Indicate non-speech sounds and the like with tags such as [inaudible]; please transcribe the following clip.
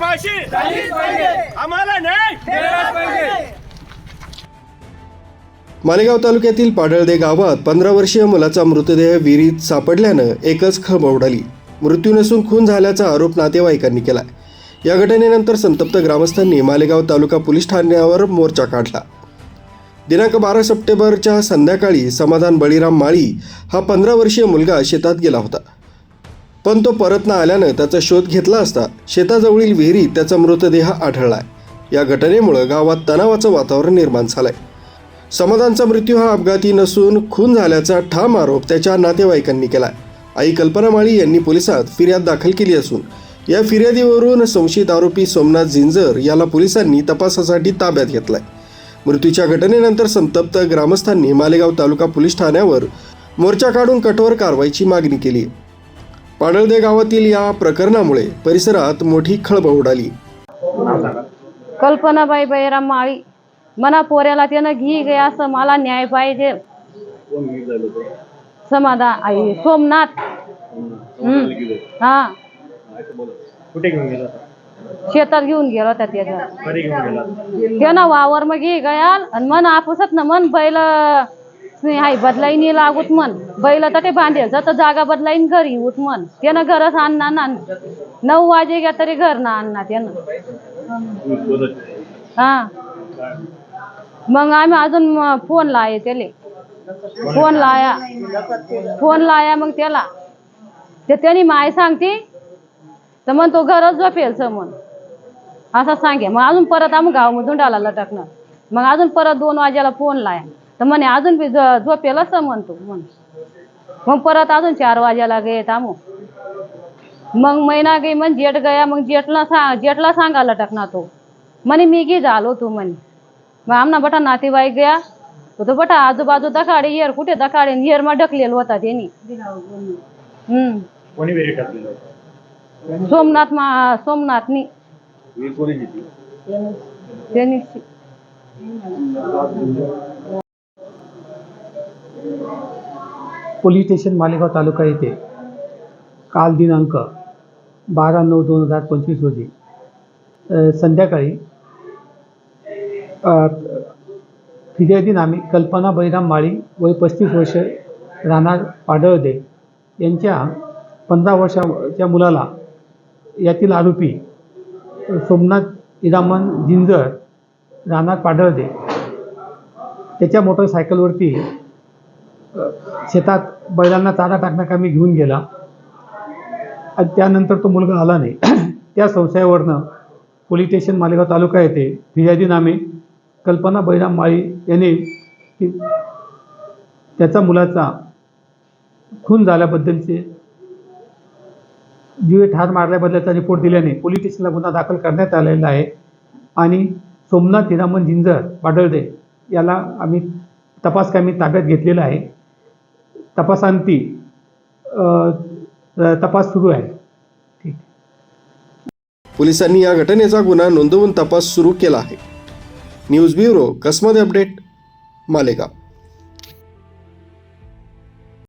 फाशी. आम्हाला नाही मालेगाव तालुक्यातील पाडळदे गावात पंधरा वर्षीय मुलाचा मृतदेह विहिरीत सापडल्यानं एकच खळबळ उडाली. मृत्यू नसून खून झाल्याचा आरोप नातेवाईकांनी केला या घटनेनंतर संतप्त ग्रामस्थांनी मालेगाव तालुका पोलीस ठाण्यावर मोर्चा काढला. दिनांक बारा सप्टेंबरच्या संध्याकाळी समाधान बळीराम माळी हा पंधरा वर्षीय मुलगा शेतात गेला होता. पण तो परत न आल्यानं त्याचा शोध घेतला असता शेताजवळील विहिरीत त्याचा मृतदेह आढळलाय. या घटनेमुळं गावात तणावाचं वातावरण निर्माण झालंय. समाधानचा मृत्यू हा अपघाती नसून खून झाल्याचा ठाम आरोप त्याच्या नातेवाईकांनी केलाय. आई कल्पना माळी यांनी पोलिसात फिर्याद दाखल केली असून या फिर्यादीवरून संशयित आरोपी सोमनाथ जिंजर याला पोलिसांनी तपासासाठी ताब्यात घेतलाय. मृत्यूच्या घटनेनंतर संतप्त ग्रामस्थांनी मालेगाव तालुका पोलीस ठाण्यावर मोर्चा काढून कठोर कारवाईची मागणी केली. पाडळदे गावातील या प्रकरणामुळे परिसरात मोठी खळबळ उडाली. कल्पनाबाई बैराम माळी मना पोऱ्याला त्यानं घी गे असं मला न्याय पाहिजे. समाधान आई सोमनाथ. हम्म. हा. कुठे घेऊन गेला शेतात घेऊन गेलो होता त्याच्या कधी घेऊन गेला? त्यानं वावर मग घे गयाल आणि मन आपुसत ना मन बैल हाय बदलाईन लागूत मन बैल तर ते बांधेल तर जागा बदलाईन घरी उत मन त्यानं घरच आणणार ना नऊ वाजे घ्या तरी घर ना आणणार त्यानं. हा. मग आम्ही अजून फोन लाय त्याले. फोन लाया. फोन लाया मग त्याला. ते त्याने माय सांगते तर मग तो घरच झोपेल समोर असं सांगे. मग अजून परत आम्ही गावामधून डाला लटकणार मग अजून परत दोन वाजेला फोन लाया. तर म्हणे अजून बी झोपेल असं म्हणतो. म्हण. मग परत अजून चार वाजेला गे थांबू मग महिना गे मग जेठ गया. मग जेठला सा जेठला सांगा लटकणार तो. म्हणे मी गी झालो तू म्हणे. मग आमना बटा नातेवाईक गया. तो तो बटा आजूबाजू दखाडे येर कुठे दखाडे येर मा ढकलेल होता त्यांनी हम्म? सोमनाथ मा सोमनाथनी. त्यांनी पोलीस स्टेशन मालेगाव तालुका येथे काल दिनांक बारा नऊ दोन हजार पंचवीस रोजी संध्याकाळी फिर्यादी नामी कल्पना बळीराम माळी वय पस्तीस वर्ष राहणार पाडळदे यांच्या पंधरा वर्षाच्या मुलाला यातील आरोपी सोमनाथ इरामन जिंजर राहणार पाडळदे. त्याच्या मोटरसायकलवरती शेतात बैलांना चारा टाकण्याकामी घेऊन गेला. आणि त्यानंतर तो मुलगा आला नाही. [clears throat] त्या संशयावरनं पोलीस स्टेशन मालेगाव तालुका येथे फिर्यादी नामे कल्पना बैराम माळी याने की त्याचा मुलाचा खून झाल्याबद्दलचे जीवे ठार मारल्याबद्दलचा रिपोर्ट दिल्याने पोलीस स्टेशनला गुन्हा दाखल करण्यात आलेला आहे. आणि सोमनाथ हिरामन जिंजर पाडळदे याला आम्ही तपासकामी ताब्यात घेतलेला आहे. तपासांती तपास सुरू आहे. ठीक. पोलिसांनी या घटनेचा गुन्हा नोंदवून तपास सुरू केला आहे. न्यूज ब्युरो कसमध्ये अपडेट मालेगाव.